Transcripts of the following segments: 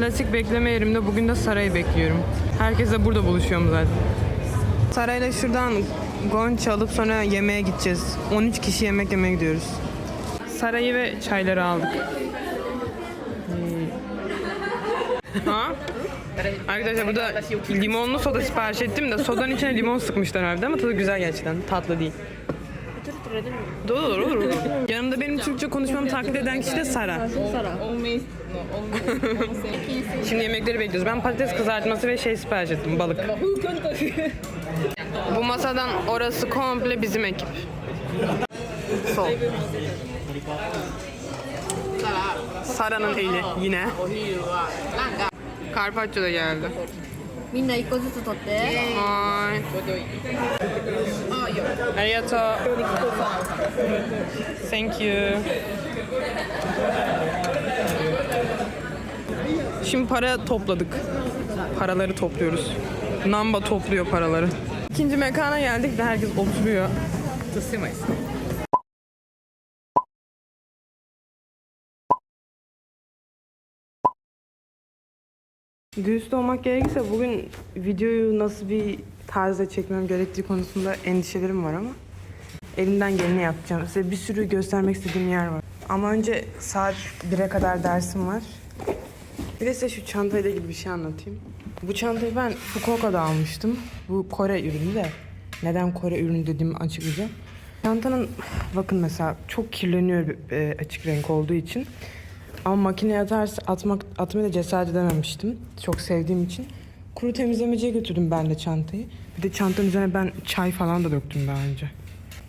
Klasik bekleme yerimde bugün de Saray'ı bekliyorum. Herkes de burada buluşuyorum zaten. Saray'la şuradan gonç alıp sonra yemeğe gideceğiz. 13 kişi yemek yemeye gidiyoruz. Saray'ı ve çayları aldık. Hmm. ha? Arkadaşlar burada limonlu soda sipariş ettim de sodanın içine limon sıkmışlar herhalde ama tadı güzel gerçekten. Tatlı değil. Doğru olur olur. olur. Yanımda benim Türkçe konuşmamı taklit eden kişi de Sara. Şimdi yemekleri bekliyoruz. Ben patates kızartması ve şey sipariş ettim balık. Bu masadan orası komple bizim ekip. Sol. Sara'nın eli yine. Carpaccio da geldi. みんな一個ずつ取って。 Ay. Arigato. Thank you. Şimdi para topladık. Paraları topluyoruz. Namba topluyor paraları. İkinci mekana geldik de herkes oturuyor. Dürüst olmak gerekirse bugün videoyu nasıl bir tarzda çekmem gerektiği konusunda endişelerim var ama elimden geleni yapacağım. Size bir sürü göstermek istediğim yer var. Ama önce saat 1'e kadar dersim var. Bir de size şu çantayla ilgili bir şey anlatayım. Bu çantayı ben Fukuoka'da almıştım. Bu Kore ürünü de. Neden Kore ürünü dediğimi açıklayacağım. Çantanın bakın mesela çok kirleniyor e, açık renk olduğu için. Ama makineye atarsa atmak atmaya da cesaret edememiştim. Çok sevdiğim için. Kuru temizlemeciye götürdüm ben de çantayı. Bir de çantanın üzerine ben çay falan da döktüm daha önce.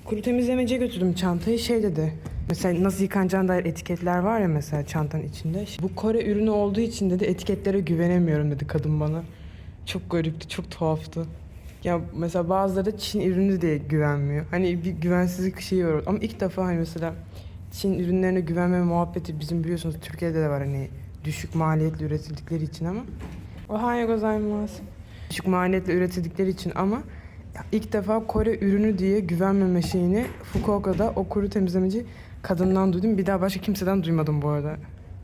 Kuru temizlemeciye götürdüm çantayı. Şey dedi. Mesela nasıl yıkanacağına dair etiketler var ya mesela çantanın içinde. Bu Kore ürünü olduğu için dedi etiketlere güvenemiyorum dedi kadın bana. Çok garipti, çok tuhaftı. Ya mesela bazıları Çin ürünü diye güvenmiyor. Hani bir güvensizlik şeyi var. Ama ilk defa hani mesela Çin ürünlerine güvenme muhabbeti bizim biliyorsunuz Türkiye'de de var hani düşük maliyetli üretildikleri için ama. Ohayo gozaimasu. Düşük maliyetle üretildikleri için ama ilk defa Kore ürünü diye güvenmeme şeyini Fukuoka'da o kuru temizlemeci kadından duydum. Bir daha başka kimseden duymadım bu arada.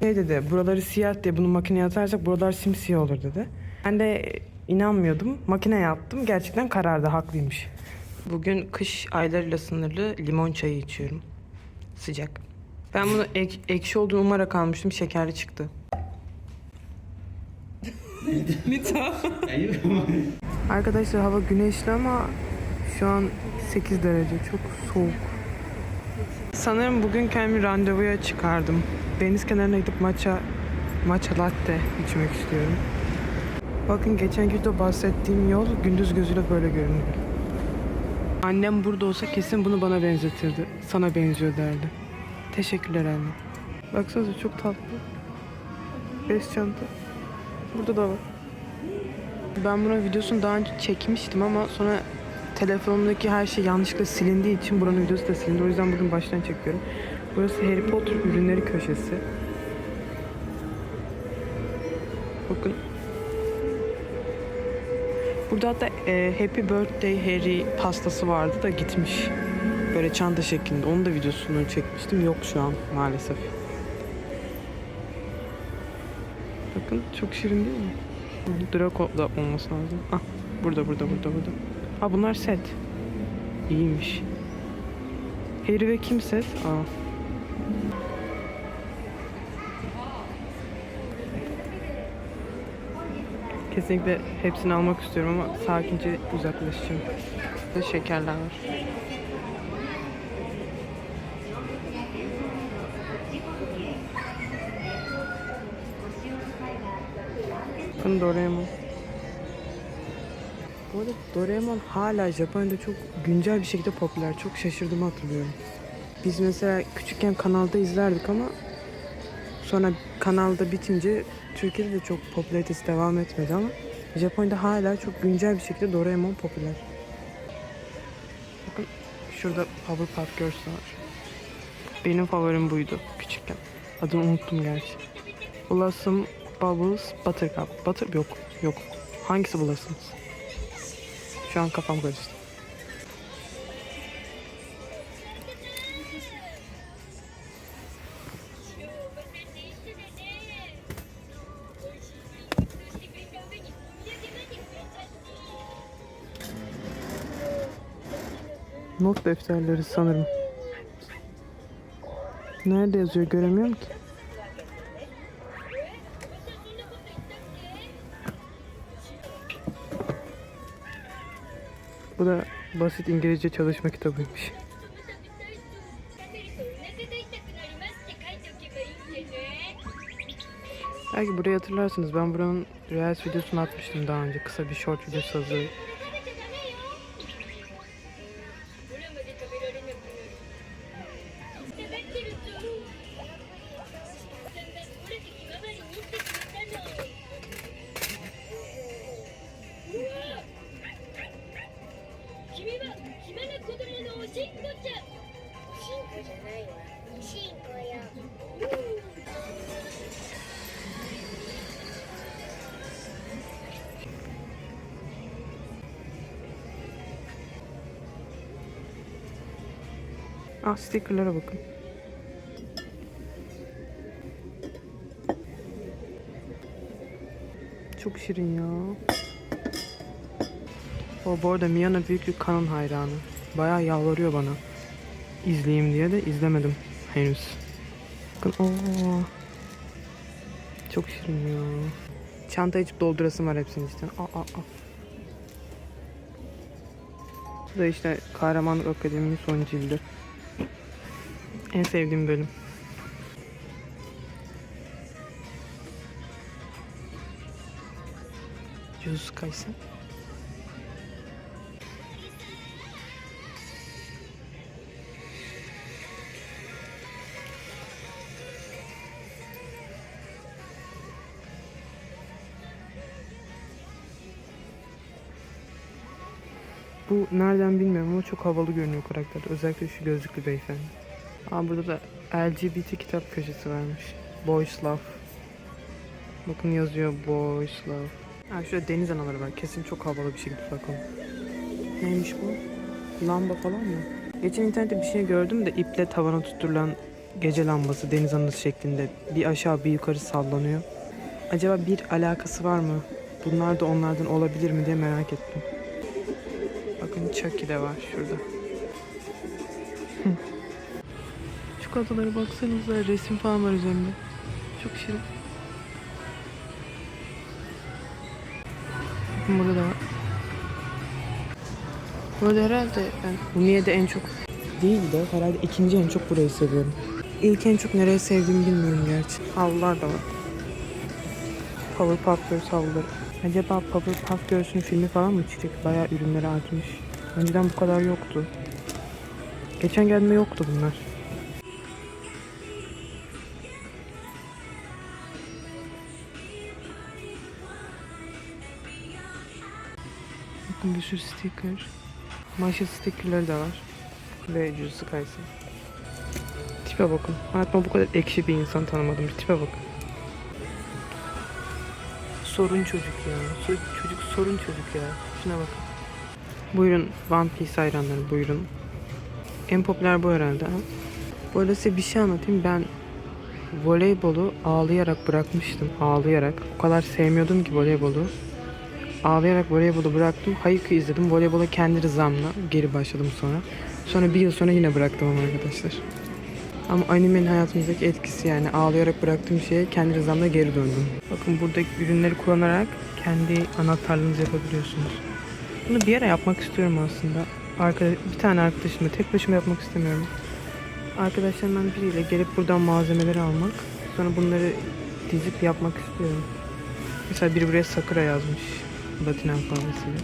Şey dedi, buraları siyah diye bunu makineye atarsak buralar simsiyah olur dedi. Ben de inanmıyordum. Makine yaptım. Gerçekten karardı, haklıymış. Bugün kış aylarıyla sınırlı limon çayı içiyorum. Sıcak. Ben bunu ek- ekşi olduğunu umarak almıştım. Şekerli çıktı. Arkadaşlar hava güneşli ama şu an 8 derece. Çok soğuk. Sanırım bugün kendimi randevuya çıkardım. Deniz kenarına gidip matcha, matcha latte içmek istiyorum. Bakın geçen videoda bahsettiğim yol gündüz gözüyle böyle görünüyor. Annem burada olsa kesin bunu bana benzetirdi. Sana benziyor derdi. Teşekkürler anne. Baksanıza çok tatlı. Beş çanta. Burada da var. Ben bunun videosunu daha önce çekmiştim ama sonra telefonumdaki her şey yanlışlıkla silindiği için buranın videosu da silindi. O yüzden bugün baştan çekiyorum. Burası Harry Potter ürünleri köşesi. Bakın. Burada hatta e, Happy Birthday Harry pastası vardı da gitmiş. Böyle çanta şeklinde. Onun da videosunu çekmiştim. Yok şu an maalesef. Bakın çok şirin değil mi? Draco da olması lazım. Ah burada burada burada burada. Ha bunlar set. İyiymiş. Harry ve kim set? Aa. Kesinlikle hepsini almak istiyorum ama sakince uzaklaşacağım. Burada şekerler var. Bakın Doraemon. Bu arada Doraemon hala Japonya'da çok güncel bir şekilde popüler. Çok şaşırdığımı hatırlıyorum. Biz mesela küçükken kanalda izlerdik ama sonra kanalda bitince Türkiye'de de çok popülaritesi devam etmedi ama Japonya'da hala çok güncel bir şekilde Doraemon popüler. Bakın şurada Powerpuff Girls var. Benim favorim buydu küçükken. Adını unuttum gerçi. Blossom, Bubbles, Buttercup. Butter yok. Yok. Hangisi Blossoms? Şu an kafam karıştı. Not defterleri sanırım. Nerede yazıyor göremiyorum ki. Bu da basit İngilizce çalışma kitabıymış. Belki burayı hatırlarsınız. Ben buranın Reels videosunu atmıştım daha önce. Kısa bir short videosu hazır Cinco Ah stickerlara bakın. Çok şirin ya. O bu arada Miana büyük bir kanon hayranı. Bayağı yalvarıyor bana. İzleyeyim diye de izlemedim henüz. Bakın o Çok şirin ya. Çanta açıp doldurasım var hepsini işte. Aa, aa, aa. Bu da işte Kahramanlık Akademi'nin son cildi. En sevdiğim bölüm. Jujutsu Kaisen. Bu nereden bilmiyorum ama çok havalı görünüyor karakter. Özellikle şu gözlüklü beyefendi. Aa burada da LGBT kitap köşesi varmış. Boys Love. Bakın yazıyor Boys Love. Ha şurada deniz anaları var. Kesin çok havalı bir şekilde bakalım. Neymiş bu? Lamba falan mı? Geçen internette bir şey gördüm de iple tavana tutturulan gece lambası deniz anası şeklinde bir aşağı bir yukarı sallanıyor. Acaba bir alakası var mı? Bunlar da onlardan olabilir mi diye merak ettim. Chucky de var şurada. Şu kadınlara baksanıza resim falan var üzerinde. Çok şirin. Burada da var. Burada herhalde ben Humiye'de en çok değil de herhalde ikinci en çok burayı seviyorum. İlk en çok nereye sevdiğimi bilmiyorum gerçi. Havlular da var. Powerpuff Girls havluları. Acaba Powerpuff Girls'ün filmi falan mı çıkacak? Bayağı ürünleri artmış. Önceden bu kadar yoktu. Geçen geldiğimde yoktu bunlar. Bakın bir sürü sticker. Maşa stickerları da var. Ve Jujutsu Kaisen. Tipe bakın. Hayatımda bu kadar ekşi bir insan tanımadım. Tipe bakın. Sorun çocuk ya. Çocuk sorun çocuk ya. Şuna bakın. Buyurun One Piece hayranları buyurun. En popüler bu herhalde. ha? Bu arada size bir şey anlatayım. Ben voleybolu ağlayarak bırakmıştım. Ağlayarak. O kadar sevmiyordum ki voleybolu. Ağlayarak voleybolu bıraktım. Hayık'ı izledim. Voleybola kendi rızamla geri başladım sonra. Sonra bir yıl sonra yine bıraktım ama arkadaşlar. Ama animenin hayatımızdaki etkisi yani ağlayarak bıraktığım şeye kendi rızamla geri döndüm. Bakın buradaki ürünleri kullanarak kendi anahtarlığınızı yapabiliyorsunuz. Bunu bir ara yapmak istiyorum aslında. Arkada, bir tane arkadaşımla tek başıma yapmak istemiyorum. Arkadaşlarımdan biriyle gelip buradan malzemeleri almak. Sonra bunları dizip yapmak istiyorum. Mesela biri buraya Sakura yazmış. Latin alfabesiyle.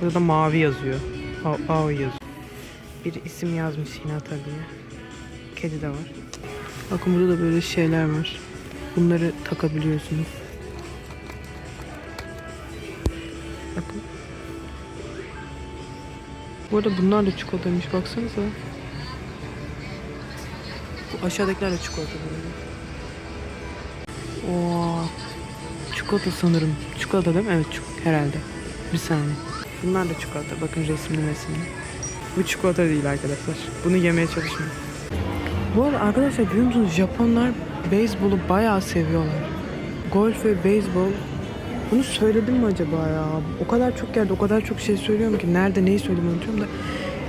Burada da mavi yazıyor. Ao yazıyor. Bir isim yazmış Hinata diye. Kedi de var. Bakın burada da böyle şeyler var. Bunları takabiliyorsunuz. Bu arada bunlar da çikolataymış baksanıza. Bu aşağıdakiler de çikolata böyle. Oo. Çikolata sanırım. Çikolata değil mi? Evet herhalde. Bir saniye. Bunlar da çikolata. Bakın resimli resimli. Bu çikolata değil arkadaşlar. Bunu yemeye çalışmayın. Bu arada arkadaşlar biliyor musunuz Japonlar beyzbolu bayağı seviyorlar. Golf ve beyzbol bunu söyledim mi acaba ya? O kadar çok yerde o kadar çok şey söylüyorum ki nerede neyi söylediğimi unutuyorum da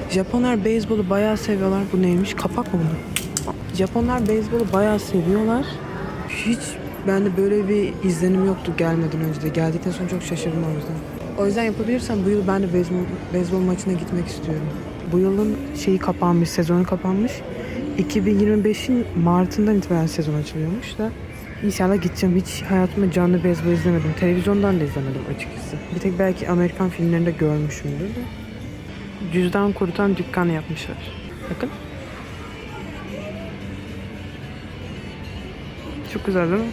Japonlar beyzbolu bayağı seviyorlar. Bu neymiş? Kapak mı bu? Japonlar beyzbolu bayağı seviyorlar. Hiç bende böyle bir izlenim yoktu gelmeden önce de. Geldikten sonra çok şaşırdım o yüzden. O yüzden yapabilirsem bu yıl ben de beyzbol, beyzbol maçına gitmek istiyorum. Bu yılın şeyi kapanmış, sezonu kapanmış. 2025'in Mart'ından itibaren sezon açılıyormuş da. İnşallah gideceğim. Hiç hayatımda canlı beyzbol izlemedim. Televizyondan da izlemedim açıkçası. Bir tek belki Amerikan filmlerinde görmüşümdür de. Cüzdan kurutan dükkan yapmışlar. Bakın. Çok güzel değil mi?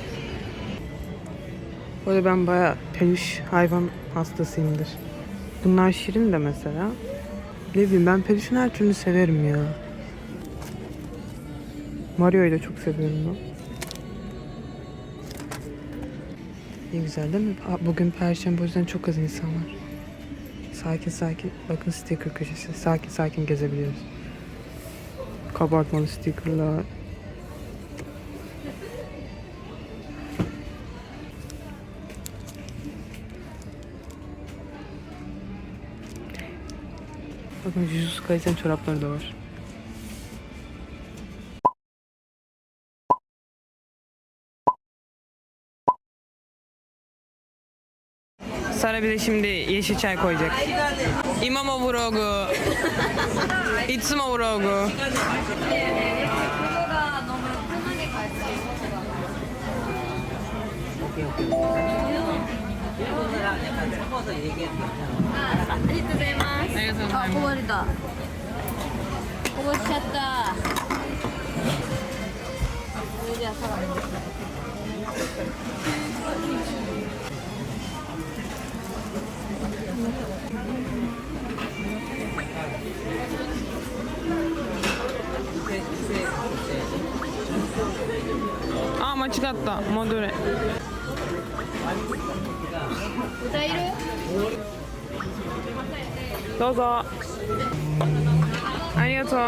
Arada ben bayağı peluş hayvan hastasıyımdır. Bunlar şirin de mesela. Ne bileyim ben peluşun her türlü severim ya. Mario'yu da çok seviyorum ben. Ne güzel değil mi? Bugün Perşembe o yüzden çok az insan var. Sakin sakin. Bakın sticker köşesi. Sakin sakin gezebiliyoruz. Kabartmalı stickerlar. Bakın Jujutsu Kaisen çorapları da var. Sara bize şimdi yeşil çay koyacak. İmamo vurogu. İtsumo vurogu. 아, 고발이다. 고발 찾다. 여기야, 사람. あ間違った。戻れ。豚いる？どうぞ。ありがとう